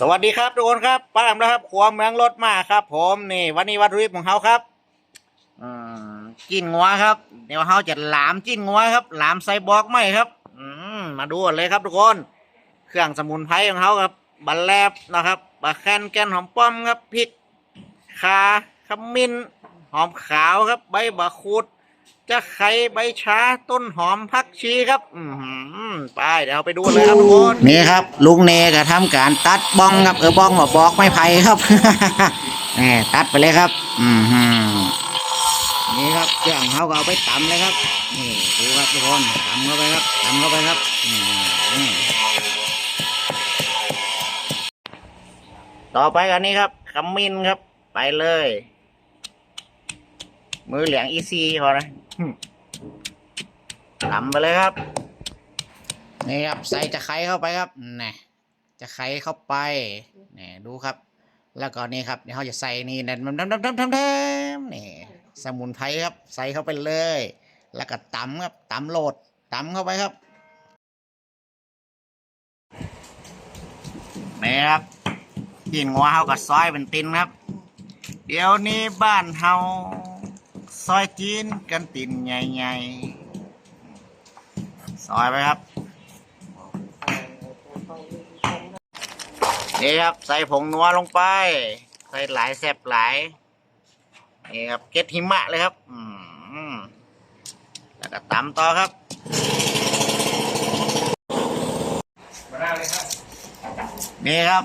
สวัสดีครับทุกคนครับป้าแอมนะครับครัวเมืองรถมาครับ ผมนี่ วันนี้วัตถุดิบของเขาครับอืมจิ้นงัวครับ เดี๋ยวเขาจะหลามจิ้นงัวครับ หลามไซบอร์กไหมครับ อืมมาดูกันเลยครับทุกคน เครื่องสมุนไพรของเขาครับบัลแลบนะครับบะแคนแกนหอมป้อมครับพริกข่าขมิ้นหอมขาวครับ ใบบะคูด จะไข่ใบชาต้นหอมพักชีครับ อืมไปเดี๋ยวเราไปดูเลยครับทุกคนนี่ครับ ลุงเนก็ทำการตัดบ้องครับเออบ้องมาบอกไม่ไผ่ครับนี่ตัดไปเลยครับ อืมนี่ครับเครื่องเขาก็เอาไปตำเลยครับนี่ดูครับทุกคนตำเข้าไปครับตำเข้าไปครับอืมต่อไปกันนี้ครับขมิ้นครับ ไปเลย มือเหลียงอีซีพอนะทำไปเลยครับ นี่ครับ ใส่จะไข่เข้าไปครับนี่จะไข่เข้าไปนี่ดูครับ แล้วก็นี่ครับเดี๋ยวเราจะใส่นี่นั่นมันทำทำทำทำทำนี่สมุนไพรครับ ใส่เข้าไปเลย แล้วก็ตำครับตำโหลดตำเข้าไปครับนี่ครับกินงัวเฮากับซอยเป็นตินครับ เดี๋ยวนี้บ้านเฮา ซอยจีนกันตินใหญ่ๆ ซอยไปครับ นี่ครับ ใส่ผงนัวลงไป ใส่หลายแซบหลาย นี่ครับเก็ดหิมะเลยครับ อืมแล้วก็ตำต่อครับนี่ครับ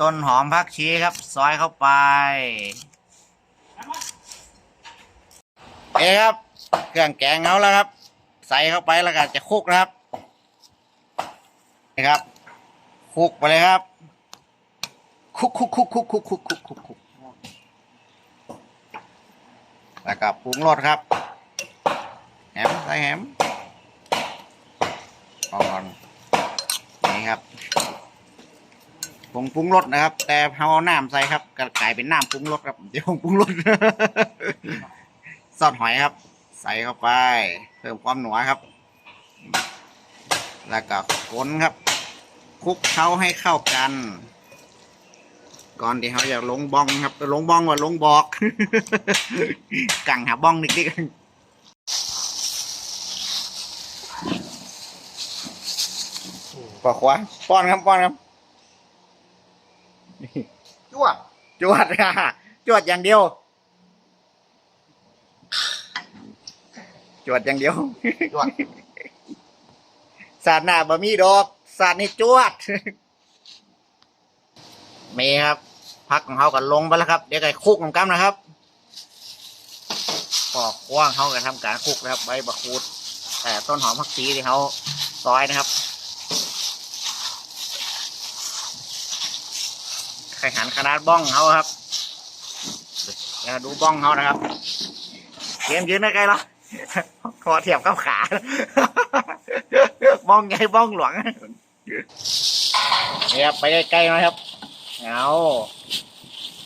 ต้นหอมผักชีครับ ซอยเข้าไป นี่ครับ เครื่องแกงเอาแล้วครับ ใส่เข้าไปแล้วก็จะคลุกนะครับนี่ครับคลุกไปเลยครับคลุกคลุกคลุกคลุกคลุกคลุกคลุกคลุกคุกแล้วก็ปรุงรสครับแหมใส่แหมก่อนนี่ครับผงปรุงรสนะครับ แต่เอาน้ำใส่ครับก็กลายเป็นน้ำปรุงรสครับเดี๋ยวผงปรุงรส ซอสหอยครับ ใส่เข้าไป เพิ่มความหนัวครับ แล้วก็คนครับคลุกเคล้าให้เข้ากัน ก่อนที่เขาจะลงบ้องครับลงบ้องว่าลงบอกกังหาบ้องนิดนิดปอกขวาป้อนครับป้อนครับจวดจวดจวดอย่างเดียว จวดอย่างเดียว จวด สาดหน้าบะมีดอก สาดนี่จวดมีครับ พักของเขาก็ลงไปแล้วครับ เดี๋ยวไก่คุกของกัมนะครับปอกกว้างเขาก็ทำการคุกนะครับ ใบบะคูดแต่ต้นหอมผักชีที่เขาซอยนะครับไข่หันขนาดบ้องเขาครับเดี๋ยวดูบ้องเขานะครับ เกมยืนได้ไกลหรอ คอเทียบกับขา บ้องใหญ่บ้องหลวงเนี่ยครับไปใกล้ๆหน่อยครับ เอา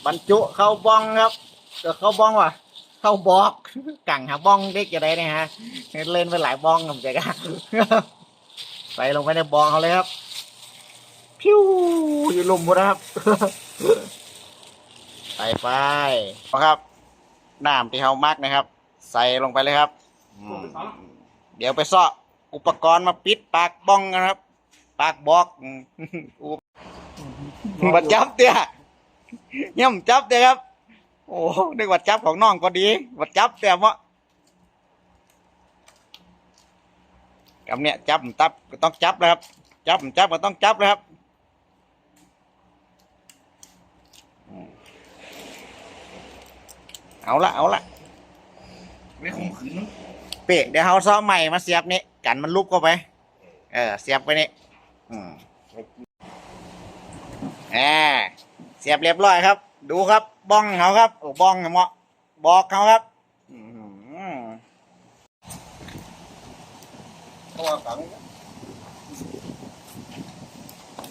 บรรจุเข้าบ้องครับเดี๋ยวเข้าบ้องว่ะ เข้าบอกกังหาบ้องเด็กจะได้เนี่ยฮะ เล่นไปหลายบ้องผมใจกันใส่ลงไปในบ้องเขาเลยครับ พิ้วอยู่ลุมหมดนะครับใส่ไปนะครับน้ำที่เขามักนะครับ ใส่ลงไปเลยครับอืมเดี๋ยวไปซ่ออุปกรณ์มาปิดปากบ้องกันครับ ปากบอกอืมอุปบัดจับเตี้ยย่ำจับเตี้ยครับ โอ้นึกว่าจับของน้องก็ดีบัดจับเตี้ยมะกำเนี่ยจับตับก็ต้องจับนะครับ จับจับก็ต้องจับนะครับเอาละเอาละ ไม่คงขืนเปะเดี๋ยวเขาซ้อมใหม่มาเสียบนี่กันมันลุบเข้าไป เออ เสียบไปนี่อืมแหมเสียบเรียบร้อยครับ ดูครับ บ้องเขาครับโอ้บ้องเหมาะบอกเขาครับอื้อหือ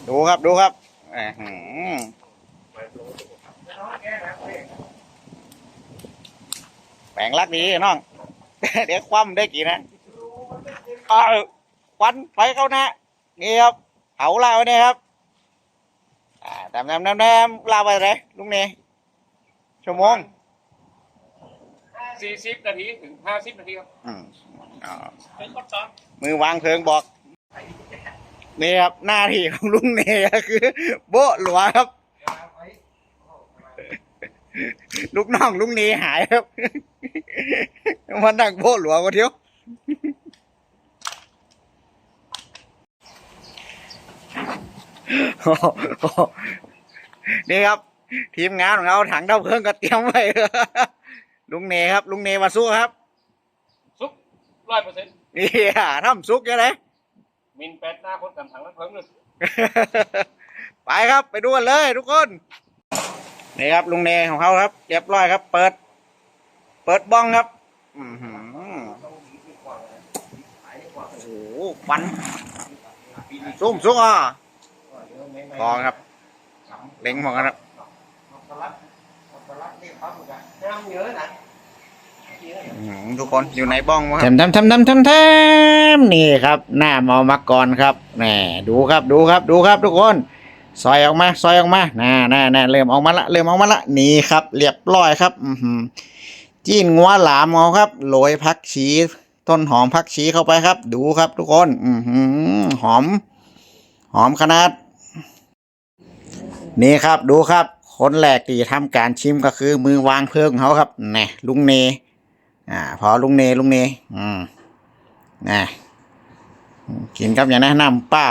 ดูครับดูครับอื้อหือ แปลงรักดีน้อง เดี๋ยวคว่ำได้กี่นะเออควันไปเข้านะนี่ครับเผาเราเนี่ยครับอ่าแต้มแต้มแต้มแต้มลาไปเลยลุงเนชั่วโมงสี่สิบนาทีถึงห้าสิบนาทีครับอืมอ่าเป็นข้อสอบมือวางเพลิงบอกนี่ครับหน้าที่ของลุงเนก็คือ โบ๊ะหลัวครับ ลูกน้องลุงเนหายครับมานั่งโบ๊ะหลัวกันเที่ยวนี่ครับ ทีมงานของเราถังดับเพลิงก็เตรียมไว้ลุงเนครับ ลุงเนมาสู้ครับซุกร้อยเปอร์เซ็นต์นี่อะทำซุกยังไงมินแปดหน้าคนกันถังน้ำเพลิงเลยไปครับไปดูกันเลยทุกคน นี่ครับลุงเนของเขาครับ เรียบร้อยครับ เปิด เปิดบ้องครับอือหือโอ้โหควันซุ่มซุกอะพอครับเล็งพอครับทุกคนอยู่ในบ้องมั้งทำทำทำทำทำทำนี่ครับ หน้าเมามาก่อนครับแหมดูครับดูครับดูครับทุกคน ซอยออกมาซอยออกมาน่าน่าน่าเริ่มออกมาละเริ่มออกมาละนี่ครับเรียบร้อยครับอือหือจีนงัวหลามเอาครับโรยผักชีต้นหอมผักชีเข้าไปครับ ดูครับทุกคนอือหือหอม หอมขนาด นี่ครับดูครับ คนแรกที่ทำการชิมก็คือ มือวางเพลิงของเขาครับแน่ลุงเน อ่า พอลุงเนลุงเน อืมน่ กินครับอย่างนั้นน้ำเปล่า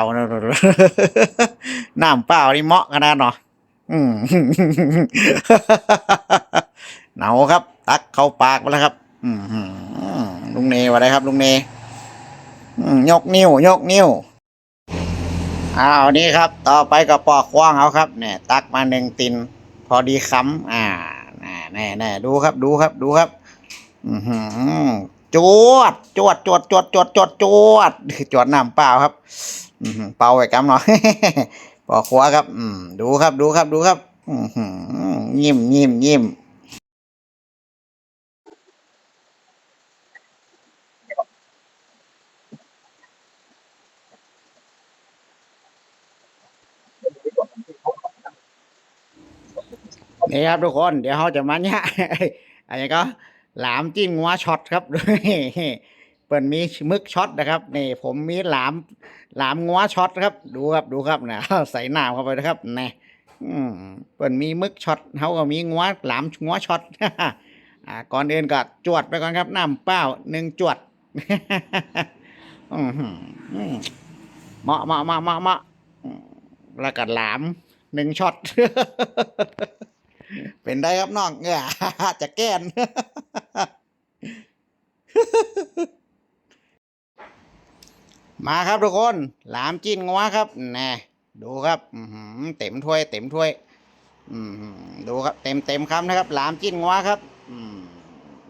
น้ำเปล่านี่เหมาะขนาดเนาะอืมเหนาครับ ตักเข้าปากไปแล้วครับลุงเนว่าไรครับ ลุงเนยกนิ้วยกนิ้วอ้าวนี่ครับ ต่อไปก็ปอกคว้างเอาครับเนี่ยตักมาหนึ่งติน พอดีคำอ่าแน่แน่แน่ดูครับ ดูครับ ดูครับ อื จวดจวดจวดจวดจวดจวดจวดจวดน้ำเปล่าครับเปล่าไว้กำหน่อยปอกหัวครับอืมดูครับดูครับดูครับยิ้มยิ้มยิ้มนี่ครับทุกคน เดี๋ยวเขาจะมาเนี่ยอะไรก็ หลามจิ้นงัวช็อตครับเปิดมีมึกช็อตนะครับนี่ผมมีหลามหลามงัวช็อตครับ ดูครับดูครับนะใส่หน้ำเข้าไปนะครับนี่เปิดมีมึกช็อตเขาก็มีงัวหลามงัวช็อตอ่าก่อนอื่นก็จวดไปก่อนครับน้ำเปล่าหนึ่งจวดเหมาะเหมาะเหมาะเหมาะเหมาะแล้วก็หลามหนึ่งช็อตเป็นได้ครับน้องเออจะแก้น มาครับทุกคนหลามจิ้นงัวครับแน่ดูครับอืเต็มถ้วย เต็มถ้วยอืมดูครับเต็มเต็มคำนะครับ หลามจิ้นงัวครับอืม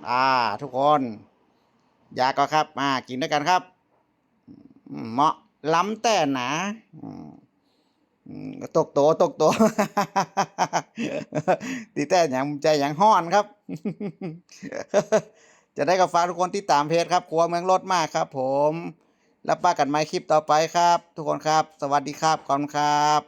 อ่า ทุกคนอยากก็ครับมากินด้วยกันครับเหมาะล้ำแต่หนาอืมอืมตกโตตกโตตีแต่อย่างใจอย่างห้อนครับ จะได้กับฝาทุกคนที่ตามเพจครับครัวเมืองรถมากครับ ผม แล้วป้ากันไหมคลิปต่อไปครับ ทุกคนครับ สวัสดีครับขอบคุณครับ